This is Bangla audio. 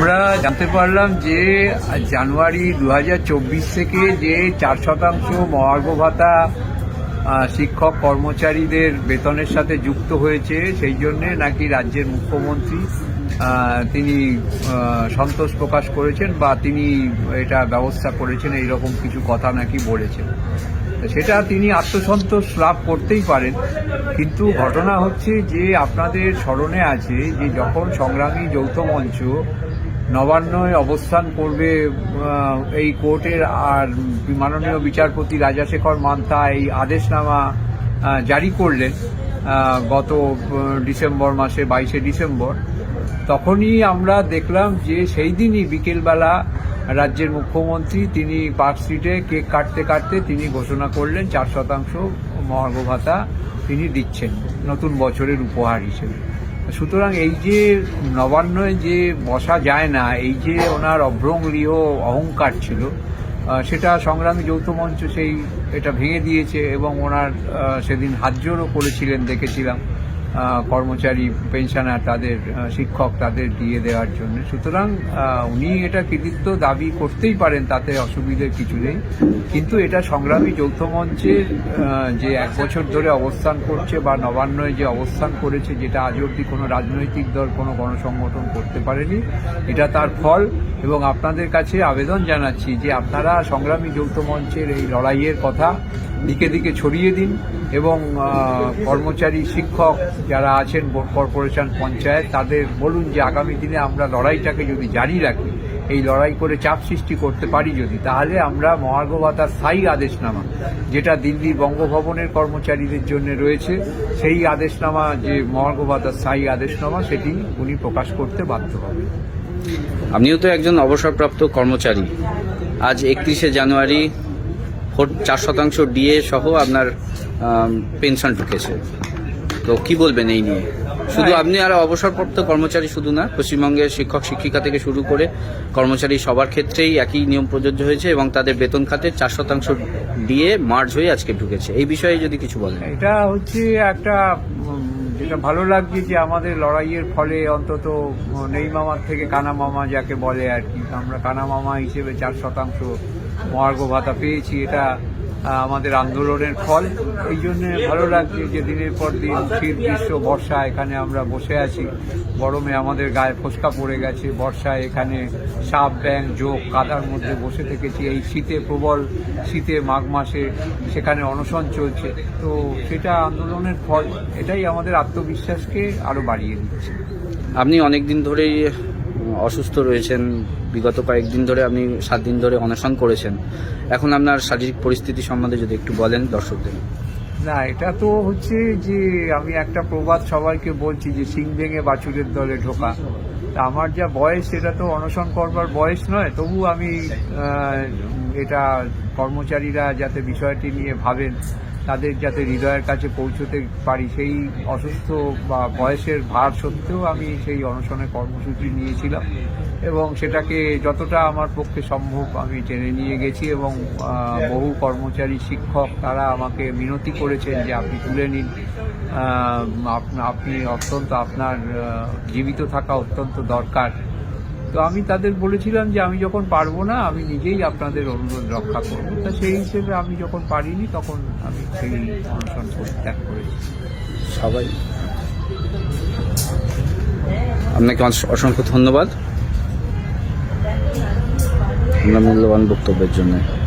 আমরা জানতে পারলাম যে জানুয়ারি দু হাজার চব্বিশ থেকে যে চার শতাংশ মহার্ঘ ভাতা শিক্ষক কর্মচারীদের বেতনের সাথে যুক্ত হয়েছে, সেই জন্যে নাকি রাজ্যের মুখ্যমন্ত্রী তিনি সন্তোষ প্রকাশ করেছেন বা তিনি এটা ব্যবস্থা করেছেন, এইরকম কিছু কথা নাকি বলেছেন। সেটা তিনি আত্মসন্তোষ লাভ করতেই পারেন। কিন্তু ঘটনা হচ্ছে যে আপনাদের স্মরণে আছে যে যখন সংগ্রামী যৌথ মঞ্চ নবান্নয় অবস্থান করবে এই কোর্টের, আর মাননীয় বিচারপতি রাজাশেখর মান্তা এই আদেশনামা জারি করলেন গত ডিসেম্বর মাসে, বাইশে ডিসেম্বর। তখনই আমরা দেখলাম যে সেই দিনই বিকেলবেলা রাজ্যের মুখ্যমন্ত্রী তিনি পার্ক স্ট্রিটে কেক কাটতে কাটতে তিনি ঘোষণা করলেন, চার শতাংশ মহার্ঘ ভাতা তিনি দিচ্ছেন, নতুন বছরের উপহার হিসেবে। সুতরাং এই যে নবান্নয় যে বসা যায় না, এই যে ওনার অভ্রংলীয় অহংকার ছিল সেটা সংগ্রামী যৌথ মঞ্চ সেই এটা ভেঙে দিয়েছে এবং ওনার সেদিন হাতজোড়ও করেছিলেন, দেখেছিলাম। কর্মচারী, পেনশনার তাদের শিক্ষক তাদের দিয়ে দেওয়ার জন্য। সুতরাং উনি এটা কৃতিত্ব দাবি করতেই পারেন, তাতে অসুবিধের কিছু নেই। কিন্তু এটা সংগ্রামী যৌথ মঞ্চের যে এক বছর ধরে অবস্থান করছে বা নবান্নয় যে অবস্থান করেছে, যেটা আজ অব্দি কোনো রাজনৈতিক দল, কোনো গণসংগঠন করতে পারেনি, এটা তার ফল। এবং আপনাদের কাছে আবেদন জানাচ্ছি যে আপনারা সংগ্রামী যৌথ মঞ্চের এই লড়াইয়ের কথা দিকে দিকে ছড়িয়ে দিন এবং কর্মচারী, শিক্ষক যারা আছেন কর্পোরেশন পঞ্চায়েত, তাদের বলুন যে আগামী দিনে আমরা লড়াইটাকে যদি জারি রাখি, এই লড়াই করে চাপ সৃষ্টি করতে পারি যদি, তাহলে আমরা মহার্ঘ ভাতার স্থায়ী আদেশনামা, যেটা দিল্লির বঙ্গভবনের কর্মচারীদের জন্য রয়েছে, সেই আদেশনামা, যে মহার্ঘ ভাতার স্থায়ী আদেশনামা, সেটি উনি প্রকাশ করতে বাধ্য হবেন। আপনিও তো একজন অবসরপ্রাপ্ত কর্মচারী। আজ একত্রিশে জানুয়ারি চার শতাংশ ডিএ সহ আপনার পেনশন ঢুকেছে। তো কি বলবেন এই নিয়ে? শুধু আপনি আর অবসরপ্রাপ্ত কর্মচারী শুধু না, পশ্চিমবঙ্গের শিক্ষক, শিক্ষিকা থেকে শুরু করে কর্মচারী সবার ক্ষেত্রেই একই নিয়ম প্রযোজ্য হয়েছে এবং তাদের বেতন খাতে চার শতাংশ দিয়ে মার্জ হয়ে আজকে ঢুকেছে। এই বিষয়ে যদি কিছু বলেন। এটা হচ্ছে একটা যেটা ভালো লাগছে যে আমাদের লড়াইয়ের ফলে অন্তত নেই মামার থেকে কানা মামা যাকে বলে আর কি। আমরা কানা মামা হিসেবে চার শতাংশ মহার্ঘ ভাতা পেয়েছি। এটা আমাদের আন্দোলনের ফল। এই জন্য ভালো লাগছে যে দিনের পর দিন শীত, গ্রীষ্ম, বর্ষা, এখানে আমরা বসে আছি। গরমে আমাদের গায়ে ফোসকা পড়ে গেছে। বর্ষায় এখানে সাপ ব্যাং যোগ কাদার মধ্যে বসে থেকেছি। এই শীতে প্রবল শীতে মাঘ মাসে সেখানে অনশন চলছে। তো সেটা আন্দোলনের ফল। এটাই আমাদের আত্মবিশ্বাসকে আরও বাড়িয়ে দিচ্ছে। আপনি অনেক দিন ধরেই অসুস্থ রয়েছেন। বিগত কয়েকদিন ধরে আপনি সাত দিন ধরে অনশন করেছেন। এখন আপনার শারীরিক পরিস্থিতি সম্বন্ধে যদি একটু বলেন দর্শকদের। না, এটা তো হচ্ছে যে আমি একটা প্রবাদ সবাইকে বলছি যে সিং ভেঙে বাছুরের দলে ঢোকা। তা আমার যা বয়স, সেটা তো অনশন করবার বয়স নয়। তবু আমি এটা কর্মচারীরা যাতে বিষয়টি নিয়ে ভাবেন তাদের যাতে হৃদয়ের কাছে পৌঁছতে পারি, সেই অসুস্থ বা বয়সের ভার সত্ত্বেও আমি সেই অনশনের কর্মসূচি নিয়েছিলাম এবং সেটাকে যতটা আমার পক্ষে সম্ভব আমি টেনে নিয়ে গেছি এবং বহু কর্মচারী, শিক্ষক তারা আমাকে মিনতি করেছেন যে আপনি তুলে নিন। আপ- আপনি অত্যন্ত আপনার জীবিত থাকা অত্যন্ত দরকার। তো আমি তাদের বলেছিলাম যে আমি যখন পারব না, আমি নিজেই আপনাদের অনুরোধ রক্ষা করব। তা সেই হিসেবে আমি যখন পারিনি, তখন আমি সেই অনশন পরিত্যাগ করেছি। সবাই। আপনাকে অস- অসংখ্য ধন্যবাদ। আপনার মূল্যবান বক্তব্যের জন্য।